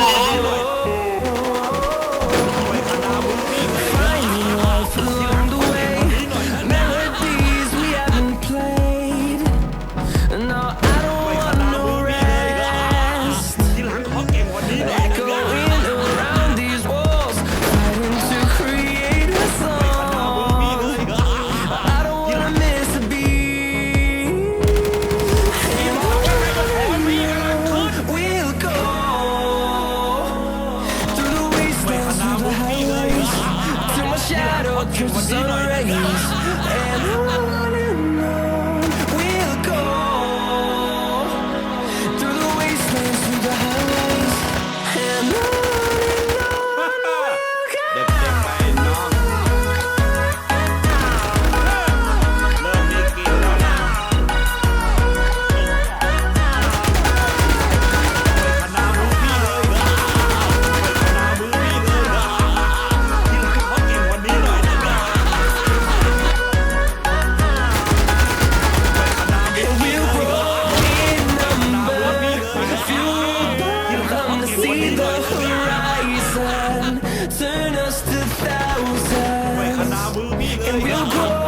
Mann. shadow. Through summer rays And on and on. turn us to thousands. And we'll grow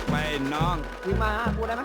กไปน้อง คือมาห้ากูได้ไหม